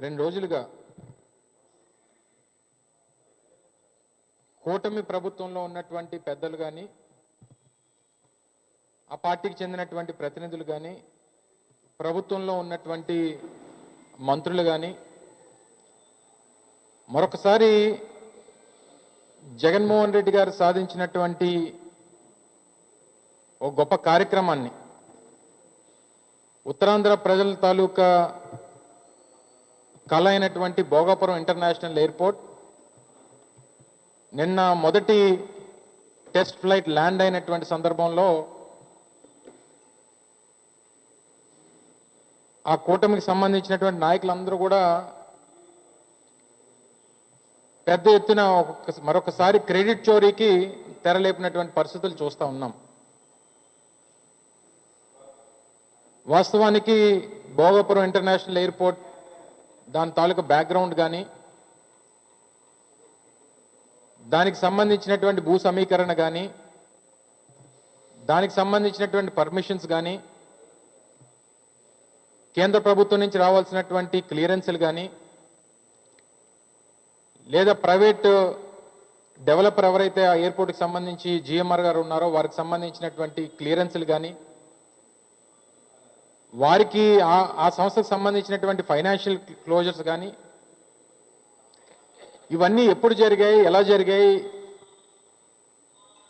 రెండు రోజులుగా కూటమి ప్రభుత్వంలో ఉన్నటువంటి పెద్దలు కానీ ఆ పార్టీకి చెందినటువంటి ప్రతినిధులు కానీ ప్రభుత్వంలో ఉన్నటువంటి మంత్రులు కానీ మరొకసారి జగన్మోహన్ రెడ్డి గారు సాధించినటువంటి ఒక గొప్ప కార్యక్రమాన్ని ఉత్తరాంధ్ర ప్రజల తాలూకా కళ అయినటువంటి భోగాపురం ఇంటర్నేషనల్ ఎయిర్పోర్ట్. నిన్న మొదటి టెస్ట్ ఫ్లైట్ ల్యాండ్ అయినటువంటి సందర్భంలో ఆ కూటమికి సంబంధించినటువంటి నాయకులందరూ కూడా పెద్ద ఎత్తున మరొకసారి క్రెడిట్ చోరీకి తెరలేపినటువంటి పరిస్థితులు చూస్తూ ఉన్నాం. వాస్తవానికి భోగపురం ఇంటర్నేషనల్ ఎయిర్పోర్ట్ దాని తాలూకా బ్యాక్గ్రౌండ్ కానీ దానికి సంబంధించినటువంటి భూ సమీకరణ కానీ దానికి సంబంధించినటువంటి పర్మిషన్స్ కానీ కేంద్ర ప్రభుత్వం నుంచి రావాల్సినటువంటి క్లియరెన్సులు కానీ లేదా ప్రైవేట్ డెవలపర్ ఎవరైతే ఆ ఎయిర్పోర్ట్కి సంబంధించి జిఎంఆర్ గారు ఉన్నారో వారికి సంబంధించినటువంటి క్లియరెన్సులు కానీ వారికి ఆ సంస్థకు సంబంధించినటువంటి ఫైనాన్షియల్ క్లోజర్స్ కానీ ఇవన్నీ ఎప్పుడు జరిగాయి ఎలా జరిగాయి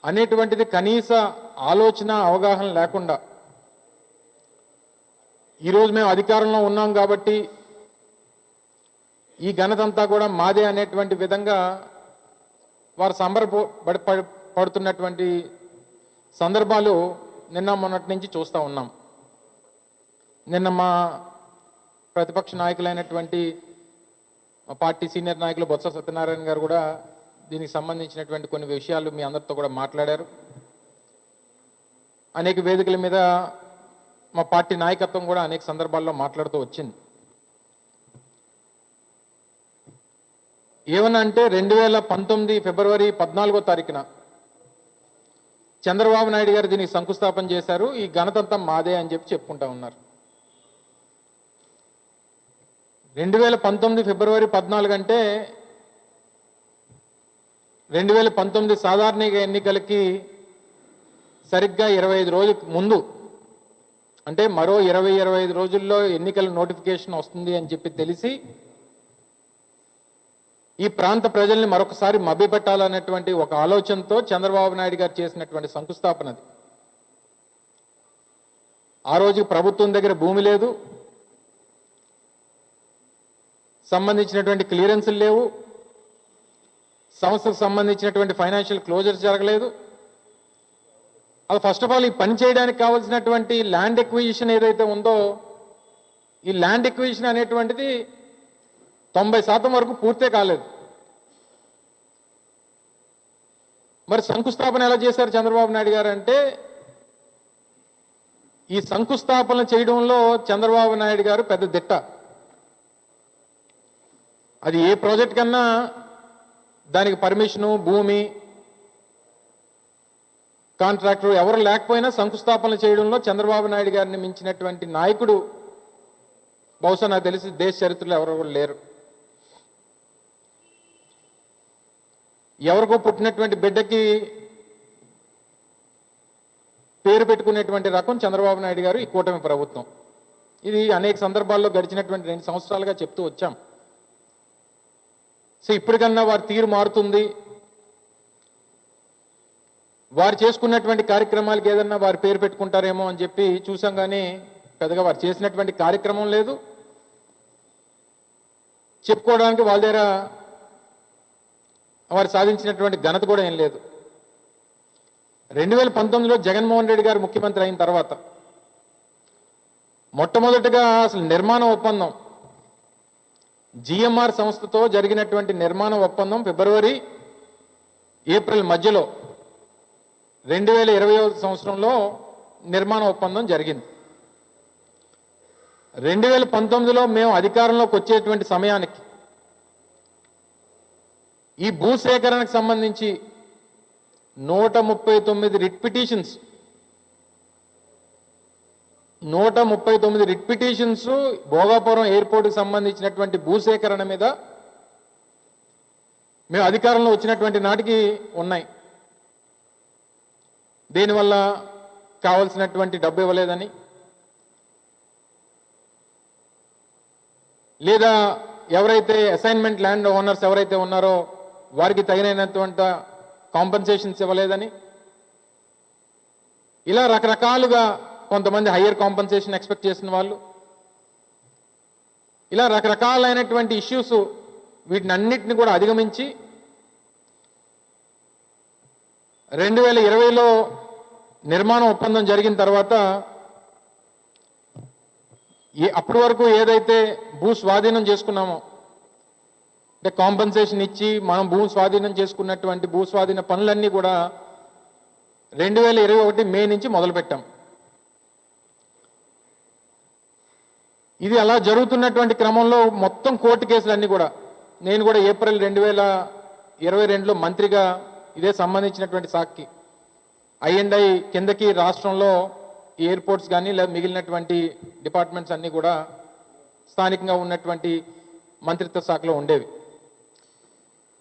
అనేటువంటిది కనీస ఆలోచన అవగాహన లేకుండా ఈరోజు మేము అధికారంలో ఉన్నాం కాబట్టి ఈ ఘనతంతా కూడా మాదే అనేటువంటి విధంగా వారు సంబర పడుతున్నటువంటి సందర్భాలు నిన్న మొన్నటి నుంచి చూస్తూ ఉన్నాం. నిన్న మా ప్రతిపక్ష నాయకులైనటువంటి మా పార్టీ సీనియర్ నాయకులు బొత్స సత్యనారాయణ గారు కూడా దీనికి సంబంధించినటువంటి కొన్ని విషయాలు మీ అందరితో కూడా మాట్లాడారు. అనేక వేదికల మీద మా పార్టీ నాయకత్వం కూడా అనేక సందర్భాల్లో మాట్లాడుతూ వచ్చింది. ఏమన్నా అంటే రెండు వేల పంతొమ్మిది ఫిబ్రవరి పద్నాలుగో తారీఖున చంద్రబాబు నాయుడు గారు దీనికి శంకుస్థాపన చేశారు. ఈ ఘనతంతం మాదే అని చెప్పి చెప్పుకుంటా ఉన్నారు. రెండు వేల పంతొమ్మిది ఫిబ్రవరి పద్నాలుగు అంటే రెండు వేల పంతొమ్మిది సాధారణ ఎన్నికలకి సరిగ్గా ఇరవై ఐదు రోజుల ముందు అంటే మరో ఇరవై ఇరవై ఐదు రోజుల్లో ఎన్నికల నోటిఫికేషన్ వస్తుంది అని చెప్పి తెలిసి ఈ ప్రాంత ప్రజల్ని మరొకసారి మభ్యపెట్టాలనేటువంటి ఒక ఆలోచనతో చంద్రబాబు నాయుడు గారు చేసినటువంటి శంకుస్థాపనది ఆ రోజు ప్రభుత్వం దగ్గర భూమి లేదు సంబంధించినటువంటి క్లియరెన్సులు లేవు. సంస్థకు సంబంధించినటువంటి ఫైనాన్షియల్ క్లోజర్స్ జరగలేదు. అది ఫస్ట్ ఆఫ్ ఆల్ ఈ పని చేయడానికి కావాల్సినటువంటి ల్యాండ్ ఎక్విజిషన్ ఏదైతే ఉందో ఈ ల్యాండ్ ఎక్విజిషన్ అనేటువంటిది తొంభై శాతం వరకు పూర్తే కాలేదు. మరి శంకుస్థాపన ఎలా చేశారు చంద్రబాబు నాయుడు గారు అంటే ఈ శంకుస్థాపన చేయడంలో చంద్రబాబు నాయుడు గారు పెద్ద దిట్ట. అది ఏ ప్రాజెక్ట్ కన్నా దానికి పర్మిషను భూమి కాంట్రాక్టర్ ఎవరు లేకపోయినా శంకుస్థాపన చేయడంలో చంద్రబాబు నాయుడు గారిని మించినటువంటి నాయకుడు బహుశా నాకు తెలిసి దేశ చరిత్రలో ఎవరు కూడా లేరు. ఎవరికో పుట్టినటువంటి బిడ్డకి పేరు పెట్టుకునేటువంటి రకం చంద్రబాబు నాయుడు గారు ఈ కూటమి ప్రభుత్వం. ఇది అనేక సందర్భాల్లో గడిచినటువంటి రెండు సంవత్సరాలుగా చెప్తూ వచ్చాం. సో ఇప్పటికన్నా వారి తీరు మారుతుంది. వారు చేసుకున్నటువంటి కార్యక్రమాలకు ఏదన్నా వారి పేరు పెట్టుకుంటారేమో అని చెప్పి చూసాం కానీ పెద్దగా వారు చేసినటువంటి కార్యక్రమం లేదు. చెప్పుకోవడానికి వాళ్ళ దగ్గర వారు సాధించినటువంటి ఘనత కూడా ఏం లేదు. రెండు వేల పంతొమ్మిదిలో జగన్మోహన్ రెడ్డి గారు ముఖ్యమంత్రి అయిన తర్వాత మొట్టమొదటిగా అసలు నిర్మాణ ఒప్పందం జిఎంఆర్ సంస్థతో జరిగినటువంటి నిర్మాణ ఒప్పందం ఫిబ్రవరి ఏప్రిల్ మధ్యలో రెండు వేల ఇరవై సంవత్సరంలో నిర్మాణ ఒప్పందం జరిగింది. రెండు వేల పంతొమ్మిదిలో మేము అధికారంలోకి వచ్చేటువంటి సమయానికి ఈ భూసేకరణకు సంబంధించి నూట ముప్పై తొమ్మిది రిట్ పిటిషన్స్ నూట ముప్పై తొమ్మిది రిట్ పిటిషన్స్ భోగాపురం ఎయిర్పోర్ట్కి సంబంధించినటువంటి భూసేకరణ మీద మేము అధికారంలో వచ్చినటువంటి నాటికి ఉన్నాయి. దీనివల్ల కావలసినటువంటి డబ్బు ఇవ్వలేదని లేదా ఎవరైతే అసైన్మెంట్ ల్యాండ్ ఓనర్స్ ఎవరైతే ఉన్నారో వారికి తగినటువంటి కాంపన్సేషన్స్ ఇవ్వలేదని ఇలా రకరకాలుగా కొంతమంది హయ్యర్ కాంపన్సేషన్ ఎక్స్పెక్ట్ చేసిన వాళ్ళు. ఇలా రకరకాలైనటువంటి ఇష్యూస్ వీటిని అన్నిటిని కూడా అధిగమించి రెండు వేల ఇరవైలో నిర్మాణ ఒప్పందం జరిగిన తర్వాత ఏ అప్పటి వరకు ఏదైతే భూ స్వాధీనం చేసుకున్నామో అంటే కాంపన్సేషన్ ఇచ్చి మనం భూ స్వాధీనం చేసుకున్నటువంటి భూ స్వాధీన పనులన్నీ కూడా రెండు వేల ఇరవై ఒకటి మే నుంచి మొదలుపెట్టాం. ఇది అలా జరుగుతున్నటువంటి క్రమంలో మొత్తం కోర్టు కేసులన్నీ కూడా నేను కూడా ఏప్రిల్ రెండు వేల ఇరవై రెండులో మంత్రిగా ఇదే సంబంధించినటువంటి సాక్కి ఐఎండ్ఐ కిందకి రాష్ట్రంలో ఎయిర్పోర్ట్స్ కానీ లేదా మిగిలినటువంటి డిపార్ట్మెంట్స్ అన్నీ కూడా స్థానికంగా ఉన్నటువంటి మంత్రిత్వ శాఖలో ఉండేవి.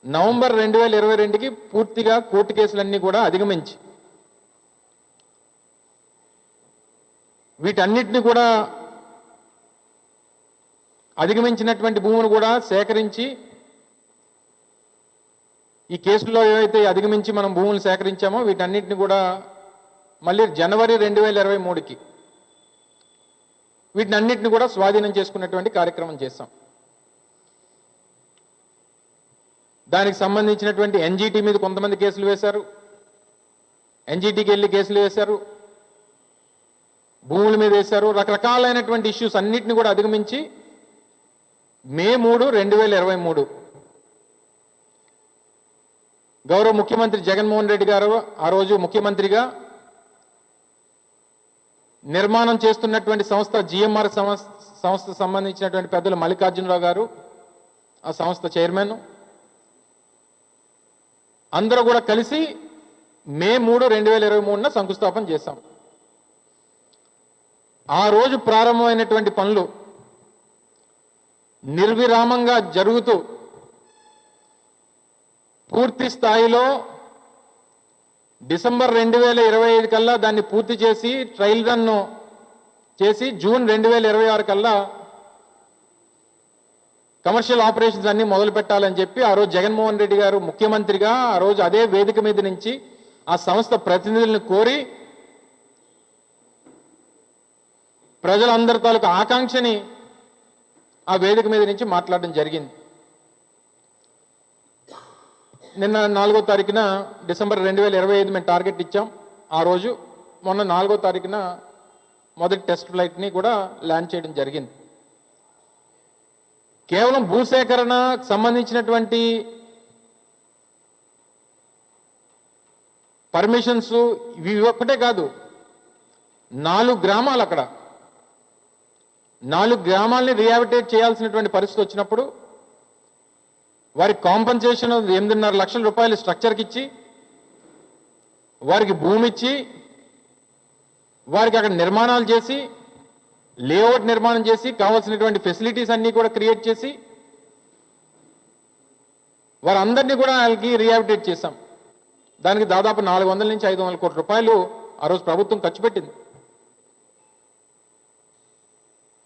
నవంబర్ రెండు వేల ఇరవై రెండుకి పూర్తిగా కోర్టు కేసులన్నీ కూడా అధిగమించి వీటన్నిటిని కూడా అధిగమించినటువంటి భూములు కూడా సేకరించి ఈ కేసులో ఏవైతే అధిగమించి మనం భూములు సేకరించామో వీటన్నిటిని కూడా మళ్ళీ జనవరి రెండు వేల ఇరవై మూడుకి వీటిని అన్నిటిని కూడా స్వాధీనం చేసుకున్నటువంటి కార్యక్రమం చేస్తాం దానికి సంబంధించినటువంటి ఎన్జిటి మీద కొంతమంది కేసులు వేశారు. ఎన్జిటికి వెళ్ళి కేసులు వేశారు. భూముల మీద వేశారు. రకరకాలైనటువంటి ఇష్యూస్ అన్నిటిని కూడా అధిగమించి మే మూడు రెండు వేల ఇరవై మూడు. గౌరవ ముఖ్యమంత్రి జగన్మోహన్ రెడ్డి గారు ఆ రోజు ముఖ్యమంత్రిగా నిర్మాణం చేస్తున్నటువంటి సంస్థ జిఎంఆర్ సంస్థ సంబంధించినటువంటి పెద్దలు మల్లికార్జునరావు గారు ఆ సంస్థ చైర్మన్. అందరూ కూడా కలిసి మే మూడు రెండు వేల ఇరవై మూడున శంకుస్థాపన చేశాం. ఆ రోజు ప్రారంభమైనటువంటి పనులు నిర్విరామంగా జరుగుతూ పూర్తి స్థాయిలో డిసెంబర్ రెండు వేల ఇరవై ఐదు కల్లా దాన్ని పూర్తి చేసి ట్రయల్ రన్ను చేసి జూన్ రెండు వేల ఇరవై ఆరు కల్లా కమర్షియల్ ఆపరేషన్స్ అన్ని మొదలు పెట్టాలని చెప్పి ఆ రోజు జగన్మోహన్ రెడ్డి గారు ముఖ్యమంత్రిగా ఆ రోజు అదే వేదిక మీద నుంచి ఆ సంస్థ ప్రతినిధులను కోరి ప్రజలందరి తాలూకు ఆకాంక్షని ఆ వేదిక మీద నుంచి మాట్లాడడం జరిగింది. నిన్న నాలుగో తారీఖున డిసెంబర్ రెండు వేల ఇరవై ఐదు మేము టార్గెట్ ఇచ్చాం. ఆ రోజు మొన్న నాలుగో తారీఖున మొదటి టెస్ట్ ఫ్లైట్ని కూడా ల్యాండ్ చేయడం జరిగింది. కేవలం భూసేకరణ సంబంధించినటువంటి పర్మిషన్స్ ఇవి ఒక్కటే కాదు నాలుగు గ్రామాలు అక్కడ. నాలుగు గ్రామాలని రిహాబిటేట్ చేయాల్సినటువంటి పరిస్థితి వచ్చినప్పుడు వారి కాంపన్సేషన్ ఎనిమిదిన్నర లక్షల రూపాయలు స్ట్రక్చర్కి ఇచ్చి వారికి భూమి ఇచ్చి వారికి అక్కడ నిర్మాణాలు చేసి లేఅవుట్ నిర్మాణం చేసి కావాల్సినటువంటి ఫెసిలిటీస్ అన్నీ కూడా క్రియేట్ చేసి వారందరినీ కూడా వాళ్ళకి రిహాబిటేట్ చేశాం. దానికి దాదాపు నాలుగు వందల నుంచి ఐదు వందల కోట్ల రూపాయలు ఆ రోజు ప్రభుత్వం ఖర్చు పెట్టింది.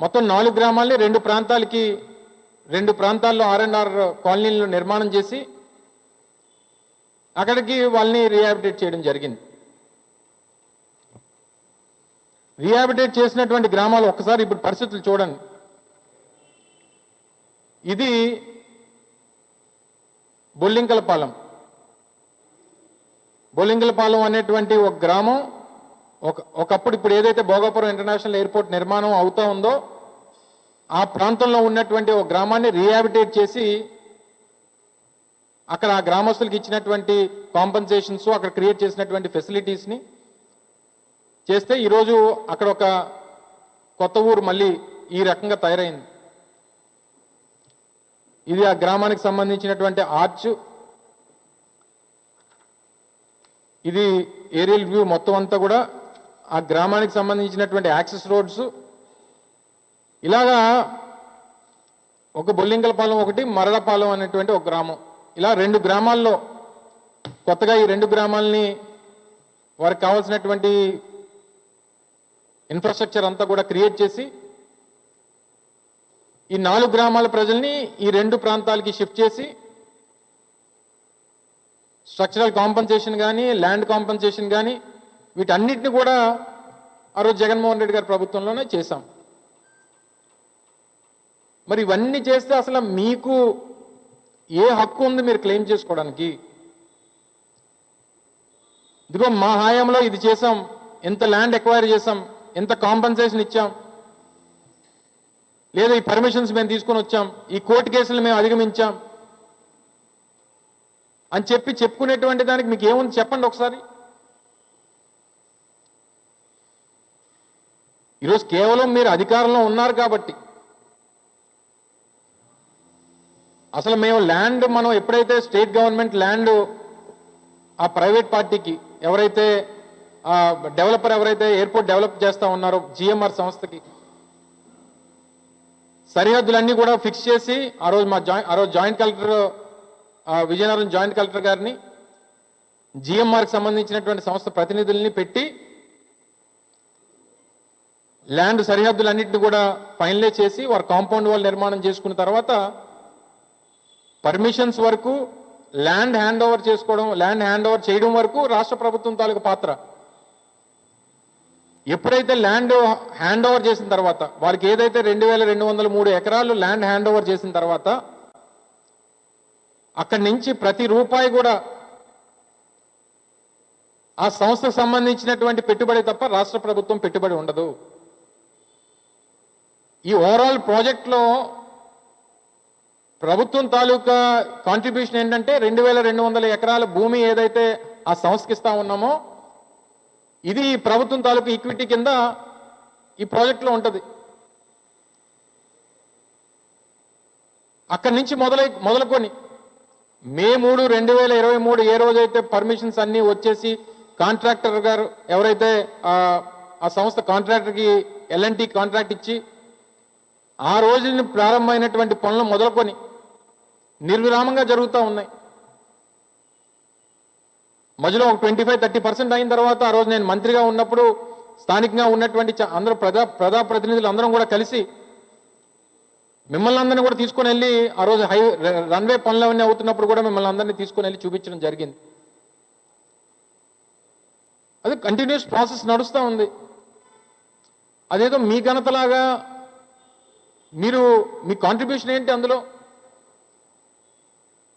మొత్తం నాలుగు గ్రామాలని రెండు ప్రాంతాలకి రెండు ప్రాంతాల్లో ఆర్ అండ్ ఆర్ కాలనీలను నిర్మాణం చేసి అక్కడికి వాళ్ళని రీహాబిటేట్ చేయడం జరిగింది. రీహాబిటేట్ చేసినటువంటి గ్రామాలు ఒక్కసారి ఇప్పుడు పరిస్థితులు చూడండి. ఇది బొల్లింకలపాలెం. బొల్లింకలపాలెం అనేటువంటి ఒక గ్రామం ఒక ఒకప్పుడు ఇప్పుడు ఏదైతే భోగాపురం ఇంటర్నేషనల్ ఎయిర్పోర్ట్ నిర్మాణం అవుతా ఉందో ఆ ప్రాంతంలో ఉన్నటువంటి ఒక గ్రామాన్ని రీహాబిటేట్ చేసి అక్కడ ఆ గ్రామస్తులకు ఇచ్చినటువంటి కాంపన్సేషన్స్ అక్కడ క్రియేట్ చేసినటువంటి ఫెసిలిటీస్ని చేస్తే ఈరోజు అక్కడ ఒక కొత్త ఊరు మళ్ళీ ఈ రకంగా తయారైంది. ఇది ఆ గ్రామానికి సంబంధించినటువంటి ఆర్చ్. ఇది ఏరియల్ వ్యూ మొత్తం అంతా కూడా ఆ గ్రామానికి సంబంధించినటువంటి యాక్సెస్ రోడ్స్ ఇలాగా ఒక బొల్లింగలపాలెం ఒకటి మరలపాలెం అనేటువంటి ఒక గ్రామం. ఇలా రెండు గ్రామాల్లో కొత్తగా ఈ రెండు గ్రామాలని వారికి కావాల్సినటువంటి ఇన్ఫ్రాస్ట్రక్చర్ అంతా కూడా క్రియేట్ చేసి ఈ నాలుగు గ్రామాల ప్రజల్ని ఈ రెండు ప్రాంతాలకి షిఫ్ట్ చేసి స్ట్రక్చరల్ కాంపన్సేషన్ కానీ ల్యాండ్ కాంపన్సేషన్ కానీ వీటన్నిటిని కూడా ఆ రోజు జగన్మోహన్ రెడ్డి గారి ప్రభుత్వంలోనే చేశాం. మరి ఇవన్నీ చేస్తే అసలు మీకు ఏ హక్కు ఉంది మీరు క్లెయిమ్ చేసుకోవడానికి? ఇదిగో మా హాయంలో ఇది చేసాం ఎంత ల్యాండ్ ఎక్వైర్ చేసాం ఎంత కాంపన్సేషన్ ఇచ్చాం లేదా ఈ పర్మిషన్స్ మేము తీసుకొని వచ్చాం ఈ కోర్టు కేసులు మేము అధిగమించాం అని చెప్పి చెప్పుకునేటువంటి దానికి మీకు ఏముంది చెప్పండి ఒకసారి. ఈరోజు కేవలం మీరు అధికారంలో ఉన్నారు కాబట్టి అసలు మేము ల్యాండ్ మనం ఎప్పుడైతే స్టేట్ గవర్నమెంట్ ల్యాండ్ ఆ ప్రైవేట్ పార్టీకి ఎవరైతే డెవలపర్ ఎవరైతే ఎయిర్పోర్ట్ డెవలప్ చేస్తా ఉన్నారో జిఎంఆర్ సంస్థకి సరిహద్దులన్నీ కూడా ఫిక్స్ చేసి ఆ రోజు మా జాయింట్ ఆ రోజు joint collector Vizianagaram joint collector గారిని జిఎంఆర్కి సంబంధించినటువంటి సంస్థ ప్రతినిధుల్ని పెట్టి ల్యాండ్ సరిహద్దులన్నింటినీ కూడా ఫైనలైజ్ చేసి వారు కాంపౌండ్ వాల్ నిర్మాణం చేసుకున్న తర్వాత పర్మిషన్స్ వరకు ల్యాండ్ హ్యాండ్ ఓవర్ చేసుకోవడం ల్యాండ్ హ్యాండ్ ఓవర్ చేయడం వరకు రాష్ట్ర ప్రభుత్వం తాలూకు పాత్ర. ఎప్పుడైతే ల్యాండ్ హ్యాండ్ ఓవర్ చేసిన తర్వాత వారికి ఏదైతే రెండు వేల రెండు వందల మూడు ఎకరాలు ల్యాండ్ హ్యాండ్ ఓవర్ చేసిన తర్వాత అక్కడి నుంచి ప్రతి రూపాయి కూడా ఆ సంస్థకు సంబంధించినటువంటి పెట్టుబడి తప్ప రాష్ట్ర ప్రభుత్వం పెట్టుబడి ఉండదు. ఈ ఓవరాల్ ప్రాజెక్ట్లో ప్రభుత్వం తాలూకా కాంట్రిబ్యూషన్ ఏంటంటే రెండు వేల రెండు వందల ఎకరాల భూమి ఏదైతే ఆ సంస్థకి ఇస్తా ఉన్నామో ఇది ఈ ప్రభుత్వం తాలూకా ఈక్విటీ కింద ఈ ప్రాజెక్ట్లో ఉంటుంది. అక్కడి నుంచి మొదలై మొదలుకొని మే మూడు రెండు వేల ఇరవై మూడు ఏ రోజైతే పర్మిషన్స్ అన్నీ వచ్చేసి కాంట్రాక్టర్ గారు ఎవరైతే ఆ ఆ సంస్థ కాంట్రాక్టర్కి ఎల్ఎన్టీ కాంట్రాక్ట్ ఇచ్చి ఆ రోజుని ప్రారంభమైనటువంటి పనులు మొదలుకొని నిర్విరామంగా జరుగుతూ ఉన్నాయి. మధ్యలో ఒక ట్వంటీ ఫైవ్ థర్టీ పర్సెంట్ అయిన తర్వాత ఆ రోజు నేను మంత్రిగా ఉన్నప్పుడు స్థానికంగా ఉన్నటువంటి అందరూ ప్రజా ప్రజాప్రతినిధులు అందరం కూడా కలిసి మిమ్మల్ని అందరినీ కూడా తీసుకొని వెళ్ళి ఆ రోజు హై రన్వే పనులు అవన్నీ అవుతున్నప్పుడు కూడా మిమ్మల్ని అందరినీ తీసుకొని వెళ్ళి చూపించడం జరిగింది. అది కంటిన్యూస్ ప్రాసెస్ నడుస్తూ ఉంది. అదేదో మీ ఘనతలాగా మీరు మీ కాంట్రిబ్యూషన్ ఏంటి అందులో?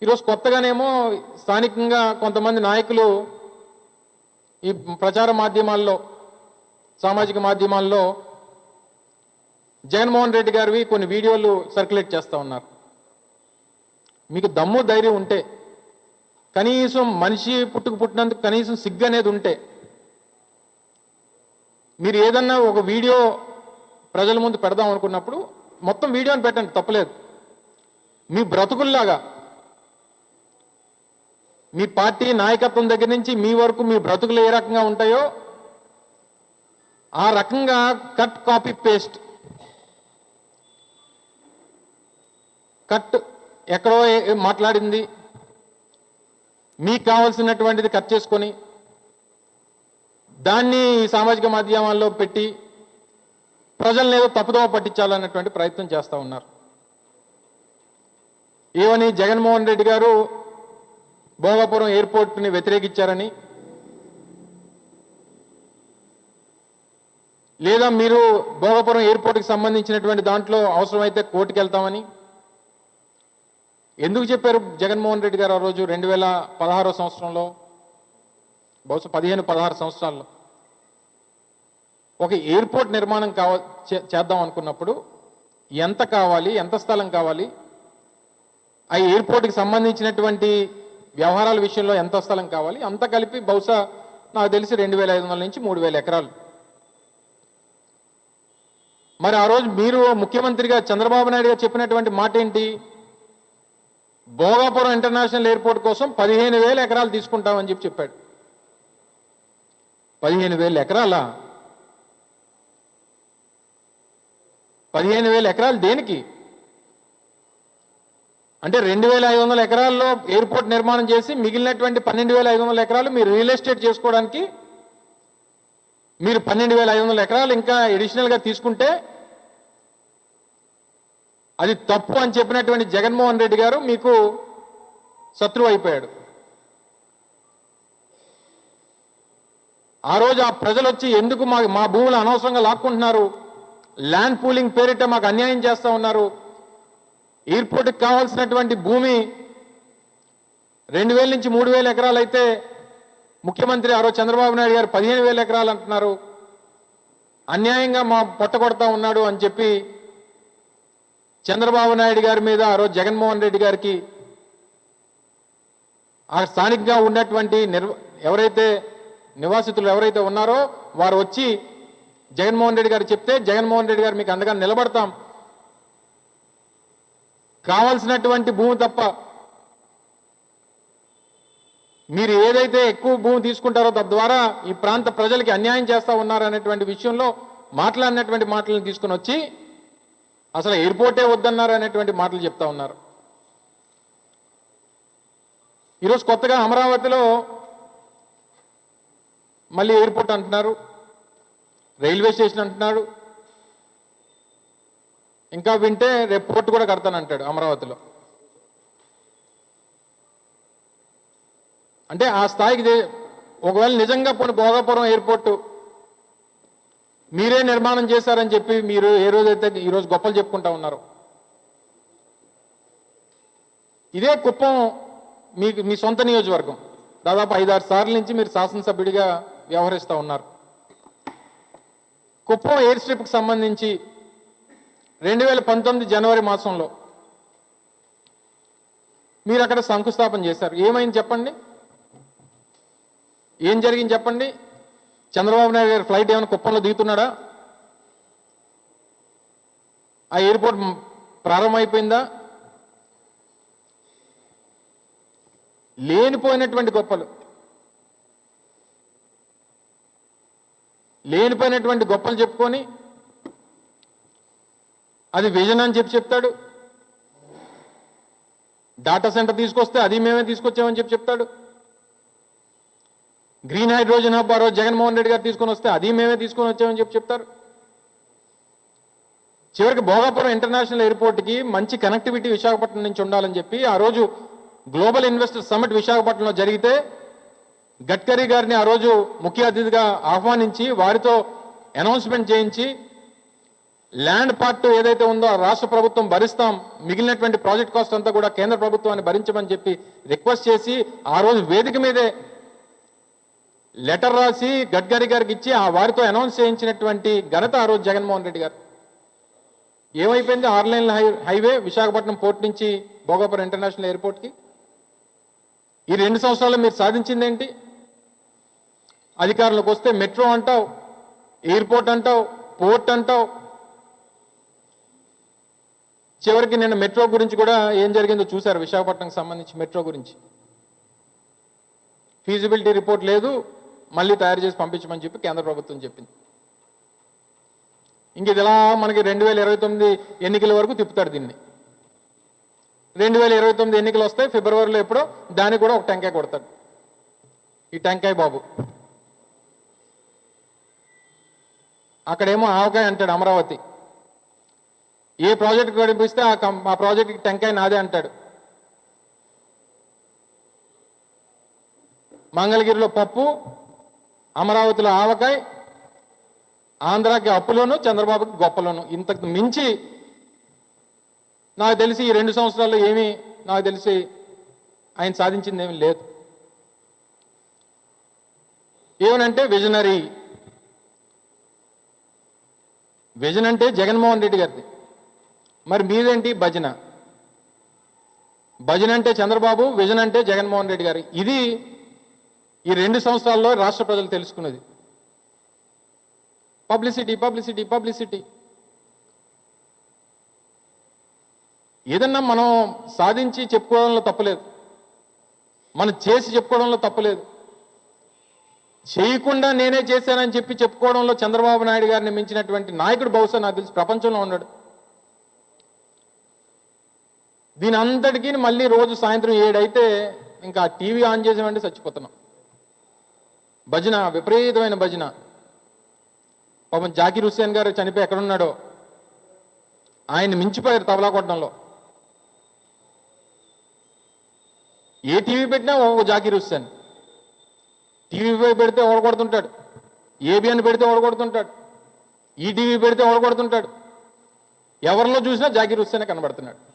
ఈరోజు కొత్తగానేమో స్థానికంగా కొంతమంది నాయకులు ఈ ప్రచార మాధ్యమాల్లో సామాజిక మాధ్యమాల్లో జగన్మోహన్ రెడ్డి గారివి కొన్ని వీడియోలు సర్క్యులేట్ చేస్తూ ఉన్నారు. మీకు దమ్ము ధైర్యం ఉంటే కనీసం మనిషి పుట్టుకు పుట్టినందుకు కనీసం సిగ్గు అనేది ఉంటే మీరు ఏదన్నా ఒక వీడియో ప్రజల ముందు పెడదాం అనుకున్నప్పుడు మొత్తం వీడియోని పెట్టండి తప్పలేదు. మీ బ్రతుకుల్లాగా మీ పార్టీ నాయకత్వం దగ్గర నుంచి మీ వరకు మీ బ్రతుకులు ఏ రకంగా ఉంటాయో ఆ రకంగా కట్ కాపీ పేస్ట్. కట్ ఎక్కడో మాట్లాడింది. మీకు కావాల్సినటువంటిది కట్ చేసుకొని దాన్ని సామాజిక మాధ్యమాల్లో పెట్టి ప్రజల్ని ఏదో తప్పుదోవ పట్టించాలన్నటువంటి ప్రయత్నం చేస్తూ ఉన్నారు. ఏమని జగన్మోహన్ రెడ్డి గారు భోగాపురం ఎయిర్పోర్ట్ని వ్యతిరేకించారని? లేదా మీరు భోగాపురం ఎయిర్పోర్ట్కి సంబంధించినటువంటి దాంట్లో అవసరమైతే కోర్టుకు వెళ్తామని ఎందుకు చెప్పారు జగన్మోహన్ రెడ్డి గారు ఆ రోజు రెండు వేల పదహారో సంవత్సరంలో? బహుశా పదిహేను పదహారు సంవత్సరాల్లో. ఒక ఎయిర్పోర్ట్ నిర్మాణం కావ చేద్దాం అనుకున్నప్పుడు ఎంత కావాలి ఎంత స్థలం కావాలి? ఆ ఎయిర్పోర్ట్కి సంబంధించినటువంటి వ్యవహారాల విషయంలో ఎంత స్థలం కావాలి? అంత కలిపి బహుశా నాకు తెలిసి రెండు వేల ఐదు వందల నుంచి మూడు వేల ఎకరాలు. మరి ఆ రోజు మీరు ముఖ్యమంత్రిగా చంద్రబాబు నాయుడు గారు చెప్పినటువంటి మాట ఏంటి భోగాపురం ఇంటర్నేషనల్ ఎయిర్పోర్ట్ కోసం పదిహేను వేల ఎకరాలు తీసుకుంటామని చెప్పి చెప్పాడు. పదిహేను వేల ఎకరాలా? పదిహేను వేల ఎకరాలు దేనికి? అంటే రెండు వేల ఐదు వందల ఎకరాల్లో ఎయిర్పోర్ట్ నిర్మాణం చేసి మిగిలినటువంటి పన్నెండు వేల ఐదు వందల ఎకరాలు మీరు రియల్ ఎస్టేట్ చేసుకోవడానికి మీరు పన్నెండు వేల ఐదు వందల ఎకరాలు ఇంకా ఎడిషనల్గా తీసుకుంటే అది తప్పు అని చెప్పినటువంటి జగన్మోహన్ రెడ్డి గారు మీకు శత్రువు అయిపోయాడు. ఆ రోజు ఆ ప్రజలు వచ్చి ఎందుకు మా మా భూములు అనవసరంగా లాక్కుంటున్నారు? ల్యాండ్ పూలింగ్ పేరిట మాకు అన్యాయం చేస్తూ ఉన్నారు. ఎయిర్పోర్ట్కి కావాల్సినటువంటి భూమి రెండు వేల నుంచి మూడు వేల ఎకరాలు అయితే ముఖ్యమంత్రి ఆరో చంద్రబాబు నాయుడు గారు పదిహేను వేల ఎకరాలు అంటున్నారు. అన్యాయంగా మా పొట్టగొడతా ఉన్నాడు అని చెప్పి చంద్రబాబు నాయుడు గారి మీద ఆ రోజు జగన్మోహన్ రెడ్డి గారికి ఆ స్థానికంగా ఉన్నటువంటి నిర్వ ఎవరైతే నివాసితులు ఎవరైతే ఉన్నారో వారు వచ్చి జగన్మోహన్ రెడ్డి గారు చెప్తే జగన్మోహన్ రెడ్డి గారు మీకు అండగా నిలబడతాం. కావాల్సినటువంటి భూమి తప్ప మీరు ఏదైతే ఎక్కువ భూమి తీసుకుంటారో తద్వారా ఈ ప్రాంత ప్రజలకి అన్యాయం చేస్తా ఉన్నారనేటువంటి విషయంలో మాట్లాడినటువంటి మాటలను తీసుకుని వచ్చి అసలు ఎయిర్పోర్టే వద్దన్నారు అనేటువంటి మాటలు చెప్తా ఉన్నారు. ఈరోజు కొత్తగా అమరావతిలో మళ్ళీ ఎయిర్పోర్ట్ అంటున్నారు రైల్వే స్టేషన్ అంటున్నారు ఇంకా వింటే రేపు పోర్ట్ కూడా కడతానంటాడు అమరావతిలో. అంటే ఆ స్థాయికి ఒకవేళ నిజంగా పోనీ భోగాపురం ఎయిర్పోర్టు మీరే నిర్మాణం చేశారని చెప్పి మీరు ఏ రోజైతే ఈరోజు గొప్పలు చెప్పుకుంటా ఉన్నారు. ఇదే కుప్పం మీకు మీ సొంత నియోజకవర్గం. దాదాపు ఐదారు సార్ల నుంచి మీరు శాసనసభ్యుడిగా వ్యవహరిస్తూ ఉన్నారు. కుప్పం ఎయిర్ స్ట్రిప్కి సంబంధించి రెండు వేల పంతొమ్మిది జనవరి మాసంలో మీరు అక్కడ శంకుస్థాపన చేశారు. ఏమైంది చెప్పండి? ఏం జరిగింది చెప్పండి? చంద్రబాబు నాయుడు గారి ఫ్లైట్ ఏమైనా కుప్పంలో దిగుతున్నాడా? ఆ ఎయిర్పోర్ట్ ప్రారంభమైపోయిందా? లేనిపోయినటువంటి గొప్పలు. లేనిపోయినటువంటి గొప్పలు చెప్పుకొని అది విజన్ అని చెప్పి చెప్తాడు. డాటా సెంటర్ తీసుకొస్తే అది మేమే తీసుకొచ్చామని చెప్పి చెప్తాడు. గ్రీన్ హైడ్రోజన్ హబ్ ఆ రోజు జగన్మోహన్ రెడ్డి గారు తీసుకొని వస్తే అది మేమే తీసుకొని వచ్చామని చెప్పి చెప్తారు. చివరికి భోగాపురం ఇంటర్నేషనల్ ఎయిర్పోర్ట్కి మంచి కనెక్టివిటీ విశాఖపట్నం నుంచి ఉండాలని చెప్పి ఆ రోజు గ్లోబల్ ఇన్వెస్టర్ సమ్మిట్ విశాఖపట్నంలో జరిగితే గడ్కరీ గారిని ఆ రోజు ముఖ్య అతిథిగా ఆహ్వానించి వారితో అనౌన్స్మెంట్ చేయించి ల్యాండ్ పార్ట్ ఏదైతే ఉందో రాష్ట్ర ప్రభుత్వం భరిస్తాం మిగిలినటువంటి ప్రాజెక్ట్ కాస్ట్ అంతా కూడా కేంద్ర ప్రభుత్వాన్ని భరించమని చెప్పి రిక్వెస్ట్ చేసి ఆ రోజు వేదిక మీదే లెటర్ రాసి గడ్కరీ గారికి ఇచ్చి ఆ వారితో అనౌన్స్ చేయించినటువంటి ఘనత ఆ రోజు జగన్మోహన్ రెడ్డి గారు. ఏమైపోయింది? ఆర్లైన్ హై హైవే విశాఖపట్నం పోర్ట్ నుంచి భోగాపురం ఇంటర్నేషనల్ ఎయిర్పోర్ట్కి. ఈ రెండు సంవత్సరాల్లో మీరు సాధించిందేంటి? అధికారులకు వస్తే మెట్రో అంటావు ఎయిర్పోర్ట్ అంటావు పోర్ట్ అంటావు చివరికి నిన్న మెట్రో గురించి కూడా ఏం జరిగిందో చూశారు విశాఖపట్నంకి సంబంధించి మెట్రో గురించి. ఫీజిబిలిటీ రిపోర్ట్ లేదు మళ్ళీ తయారు చేసి పంపించమని చెప్పి కేంద్ర ప్రభుత్వం చెప్పింది. ఇంక ఇది ఇలా మనకి రెండు వేల ఇరవై తొమ్మిది ఎన్నికల వరకు తిప్పుతాడు దీన్ని. రెండు వేల ఇరవై తొమ్మిది ఎన్నికలు వస్తాయి ఫిబ్రవరిలో ఎప్పుడో దానికి కూడా ఒక టెంకాయ కొడతాడు. ఈ టెంకాయ బాబు. అక్కడేమో ఆవకాయ అంటాడు అమరావతి. ఏ ప్రాజెక్ట్ కనిపిస్తే ఆ ఆ ప్రాజెక్ట్కి టెంకాయ నాదే అంటాడు. మంగళగిరిలో పప్పు అమరావతిలో ఆవకాయ ఆంధ్రాకి అప్పులోను చంద్రబాబుకి గొప్పలోను. ఇంతకు మించి నాకు తెలిసి ఈ రెండు సంవత్సరాల్లో ఏమీ నాకు తెలిసి ఆయన సాధించింది ఏమీ లేదు. ఏమనంటే విజనరీ. విజన్ అంటే జగన్మోహన్ రెడ్డి గారిది. మరి మీదేంటి భజన? భజన అంటే చంద్రబాబు విజన్ అంటే జగన్మోహన్ రెడ్డి గారు. ఇది ఈ రెండు సంవత్సరాల్లో రాష్ట్ర ప్రజలు తెలుసుకున్నది. Publicity publicity publicity. ఏదన్నా మనం సాధించి చెప్పుకోవడంలో తప్పలేదు. మనం చేసి చెప్పుకోవడంలో తప్పలేదు. చేయకుండా నేనే చేశానని చెప్పి చెప్పుకోవడంలో చంద్రబాబు నాయుడు గారిని మించినటువంటి నాయకుడు బహుశా నాకు తెలిసి ప్రపంచంలో ఉన్నాడు. దీని అంతటికీ మళ్ళీ రోజు సాయంత్రం ఏడైతే ఇంకా టీవీ ఆన్ చేసామంటే చచ్చిపోతున్నాం. భజన విపరీతమైన భజన. పాపం జాకీర్ హుస్సేన్ గారు చనిపోయి ఎక్కడున్నాడో? ఆయన మించిపోయారు తబలా కొట్టడంలో. ఏ టీవీ పెట్టినా ఓ జాకీర్ హుస్సేన్. టీవీ పెడితే ఓడగొడుతుంటాడు. ఏబిఎన్ పెడితే ఓడగొడుతుంటాడు. ఈటీవీ పెడితే ఓడగొడుతుంటాడు. ఎవరిలో చూసినా జాకీర్ హుస్సేనే కనబడుతున్నాడు.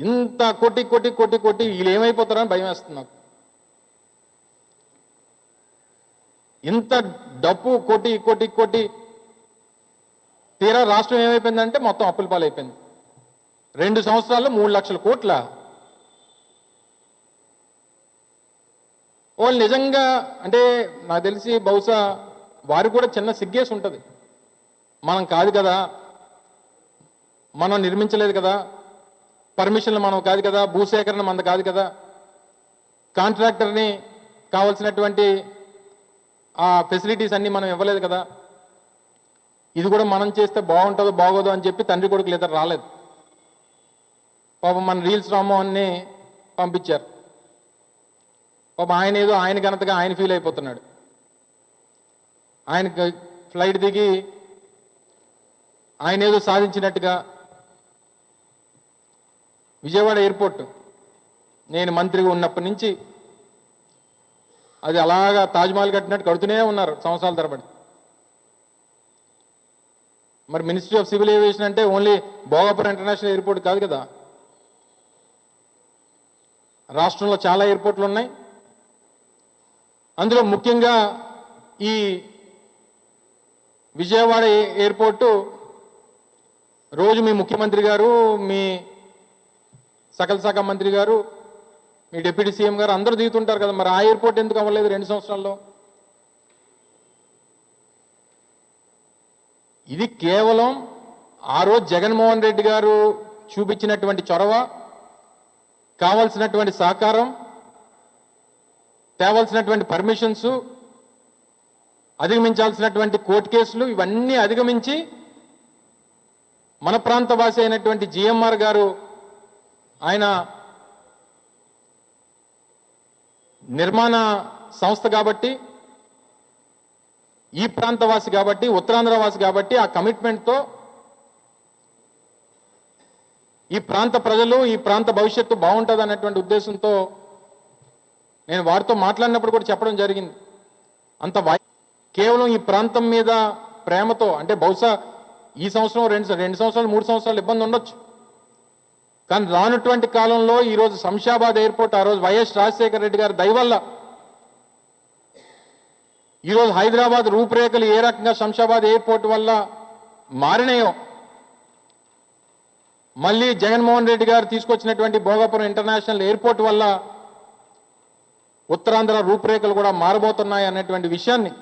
ఇంత కొట్టి కొట్టి కొట్టి కొట్టి వీళ్ళు ఏమైపోతారని భయం వేస్తుంది నాకు. ఇంత డబ్బు కొట్టి కొట్టి కొట్టి తీరా రాష్ట్రం ఏమైపోయిందంటే మొత్తం అప్పుల పాలైపోయింది. రెండు సంవత్సరాల్లో మూడు లక్షల కోట్ల. వాళ్ళు నిజంగా అంటే నాకు తెలిసి బహుశా వారికి కూడా చిన్న సిగ్గేసి ఉంటుంది మనం కాదు కదా. మనం నిర్మించలేదు కదా. పర్మిషన్లు మనం కాదు కదా భూసేకరణ మనది కాదు కదా. కాంట్రాక్టర్ని కావాల్సినటువంటి ఆ ఫెసిలిటీస్ అన్నీ మనం ఇవ్వలేదు కదా. ఇది కూడా మనం చేస్తే బాగుంటుందో బాగోదో అని చెప్పి తండ్రి కొడుకులు ఇద్దరు రాలేదు. పాపం మన రీల్స్ రామ్మోహన్ని పంపించారు. పాపం ఆయన ఏదో ఆయన ఘనతగా ఆయన ఫీల్ అయిపోతున్నాడు. ఆయన ఫ్లైట్ దిగి ఆయన ఏదో సాధించినట్టుగా విజయవాడ ఎయిర్పోర్ట్. నేను మంత్రిగా ఉన్నప్పటి నుంచి అది అలాగా తాజ్మహల్ కట్టినట్టు కడుతూనే ఉన్నారు సంవత్సరాల తరబడి. మరి మినిస్ట్రీ ఆఫ్ సివిల్ ఏవియేషన్ అంటే ఓన్లీ భోగాపురం ఇంటర్నేషనల్ ఎయిర్పోర్ట్ కాదు కదా? రాష్ట్రంలో చాలా ఎయిర్పోర్ట్లు ఉన్నాయి. అందులో ముఖ్యంగా ఈ విజయవాడ ఎయిర్పోర్టు రోజు మీ ముఖ్యమంత్రి గారు మీ సకల శాఖ మంత్రి గారు మీ డిప్యూటీ సీఎం గారు అందరూ దిగుతుంటారు కదా మరి ఆ ఎయిర్పోర్ట్ ఎందుకు అవ్వలేదు రెండు సంవత్సరాల్లో? ఇది కేవలం ఆ రోజు జగన్మోహన్ రెడ్డి గారు చూపించినటువంటి చొరవ కావాల్సినటువంటి సహకారం తేవలసినటువంటి పర్మిషన్స్ అధిగమించాల్సినటువంటి కోర్టు కేసులు ఇవన్నీ అధిగమించి మన ప్రాంత వాసి అయినటువంటి జిఎంఆర్ గారు ఆయన నిర్మాణ సంస్థ కాబట్టి ఈ ప్రాంతవాసి కాబట్టి ఉత్తరాంధ్రవాసి కాబట్టి ఆ కమిట్మెంట్తో ఈ ప్రాంత ప్రజలు ఈ ప్రాంత భవిష్యత్తు బాగుంటుంది అన్నటువంటి ఉద్దేశంతో నేను వారితో మాట్లాడినప్పుడు కూడా చెప్పడం జరిగింది. అంత కేవలం ఈ ప్రాంతం మీద ప్రేమతో అంటే బహుశా ఈ సంవత్సరం రెండు రెండు సంవత్సరాలు మూడు సంవత్సరాలు ఇబ్బంది ఉండొచ్చు. కానీ రానటువంటి కాలంలో ఈరోజు శంషాబాద్ ఎయిర్పోర్ట్ ఆ రోజు వైఎస్ రాజశేఖర రెడ్డి గారి దయవల్ల ఈరోజు హైదరాబాద్ రూపురేఖలు ఏ రకంగా శంషాబాద్ ఎయిర్పోర్ట్ వల్ల మారినాయో మళ్ళీ జగన్మోహన్ రెడ్డి గారు తీసుకొచ్చినటువంటి భోగాపురం ఇంటర్నేషనల్ ఎయిర్పోర్ట్ వల్ల ఉత్తరాంధ్ర రూపురేఖలు కూడా మారబోతున్నాయి అనేటువంటి విషయాన్ని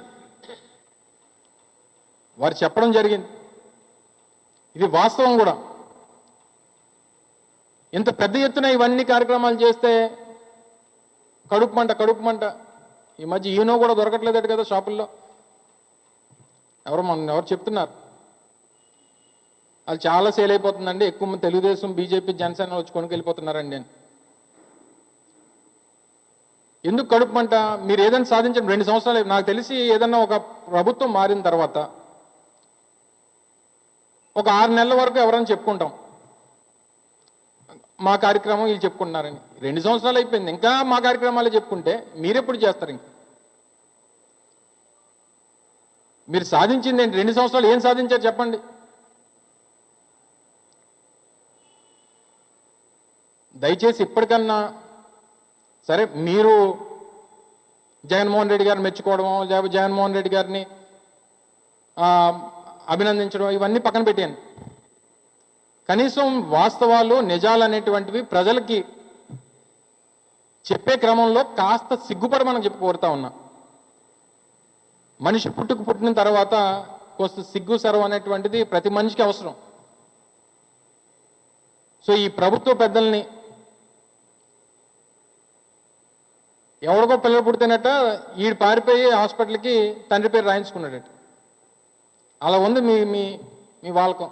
వారు చెప్పడం జరిగింది. ఇది వాస్తవం కూడా. ఇంత పెద్ద ఎత్తున ఇవన్నీ కార్యక్రమాలు చేస్తే కడుపు మంట కడుపు మంట. ఈ మధ్య ఈనో కూడా దొరకట్లేదట కదా షాపుల్లో. ఎవరు మన ఎవరు చెప్తున్నారు. అది చాలా సేల్ అయిపోతుందండి. ఎక్కువ మంది తెలుగుదేశం బీజేపీ జనసేన వచ్చి కొనుకెళ్ళిపోతున్నారండి నేను అని. ఎందుకు కడుపు మంట? మీరు ఏదైనా సాధించండి. రెండు సంవత్సరాలు నాకు తెలిసి ఏదన్నా ఒక ప్రభుత్వం మారిన తర్వాత ఒక ఆరు నెలల వరకు ఎవరైనా చెప్పుకుంటాం. మా కార్యక్రమం వీళ్ళు చెప్పుకుంటున్నారని. రెండు సంవత్సరాలు అయిపోయింది. ఇంకా మా కార్యక్రమాలే చెప్పుకుంటే మీరెప్పుడు చేస్తారు ఇంక? మీరు సాధించింది ఏంటి? రెండు సంవత్సరాలు ఏం సాధించారు చెప్పండి. దయచేసి ఇప్పటికన్నా సరే మీరు జగన్మోహన్ రెడ్డి గారిని మెచ్చుకోవడమో లేకపోతే జగన్మోహన్ రెడ్డి గారిని ఆ, అభినందించడం ఇవన్నీ పక్కన పెట్టాను కనీసం వాస్తవాలు నిజాలు అనేటువంటివి ప్రజలకి చెప్పే క్రమంలో కాస్త సిగ్గుపడి మనం చెప్పి కోరుతా ఉన్నా. మనిషి పుట్టుకు పుట్టిన తర్వాత కొంత సిగ్గు సర్వం అనేటువంటిది ప్రతి మనిషికి అవసరం. సో ఈ ప్రభుత్వ పెద్దల్ని ఎవరికో పిల్లలు పుడితేనట ఈడు పారిపోయి హాస్పిటల్కి తండ్రి పేరు రాయించుకున్నాడట. అలా ఉంది మీ మీ మీ వాళ్ళకం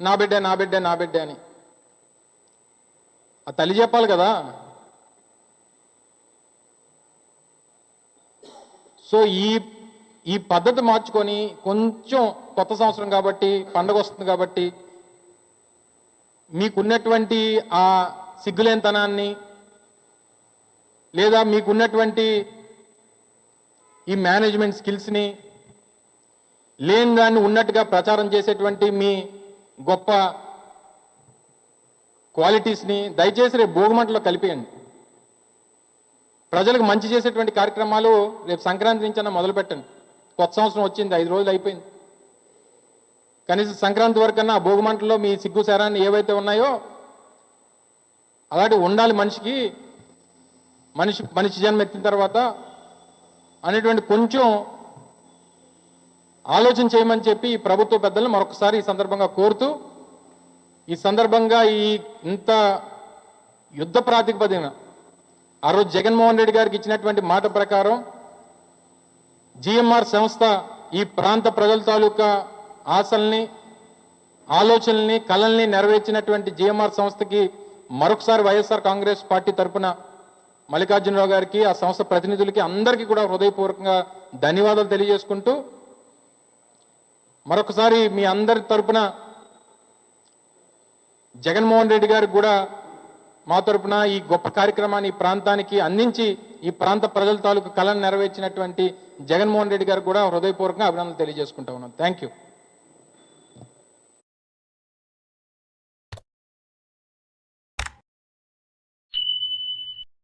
నా బిడ్డే నా బిడ్డే నా బిడ్డే అని. ఆ తల్లి చెప్పాలి కదా. సో ఈ ఈ పద్ధతి మార్చుకొని కొంచెం కొత్త సంవత్సరం కాబట్టి పండగ వస్తుంది కాబట్టి మీకున్నటువంటి ఆ సిగ్గులేనితనాన్ని లేదా మీకున్నటువంటి ఈ మేనేజ్మెంట్ స్కిల్స్ని లేని దాన్ని ఉన్నట్టుగా ప్రచారం చేసేటువంటి మీ గొప్ప క్వాలిటీస్ని దయచేసి రేపు భోగిమంటలో కలిపేయండి. ప్రజలకు మంచి చేసేటువంటి కార్యక్రమాలు రేపు సంక్రాంతి నుంచి అన్న మొదలు పెట్టండి కొత్త సంవత్సరం వచ్చింది ఐదు రోజులు అయిపోయింది. కనీసం సంక్రాంతి వరకన్నా ఆ భోగిమంటలో మీ సిగ్గు సారాన్ని ఏవైతే ఉన్నాయో అలాంటి ఉండాలి మనిషికి. మనిషి మనిషి జన్మ ఎత్తిన తర్వాత అనేటువంటి కొంచెం ఆలోచన చేయమని చెప్పి ఈ ప్రభుత్వ పెద్దలను మరొకసారి ఈ సందర్భంగా కోరుతూ ఈ సందర్భంగా ఈ ఇంత యుద్ధ ప్రాతిపదికన ఆ రోజు జగన్మోహన్ రెడ్డి గారికి ఇచ్చినటువంటి మాట ప్రకారం జిఎంఆర్ సంస్థ ఈ ప్రాంత ప్రజల తాలూకా ఆశల్ని ఆలోచనల్ని కళల్ని నెరవేర్చినటువంటి జిఎంఆర్ సంస్థకి మరొకసారి వైఎస్ఆర్ కాంగ్రెస్ పార్టీ తరపున మల్లికార్జునరావు గారికి ఆ సంస్థ ప్రతినిధులకి అందరికీ కూడా హృదయపూర్వకంగా ధన్యవాదాలు తెలియజేసుకుంటూ మరొకసారి మీ అందరి తరపున జగన్మోహన్ రెడ్డి గారు కూడా మా తరపున ఈ గొప్ప కార్యక్రమాన్ని ఈ ప్రాంతానికి అందించి ఈ ప్రాంత ప్రజల తాలూకు కళను నెరవేర్చినటువంటి జగన్మోహన్ రెడ్డి గారు కూడా హృదయపూర్వకంగా అభినందనలు తెలియజేసుకుంటా ఉన్నాను థ్యాంక్ యూ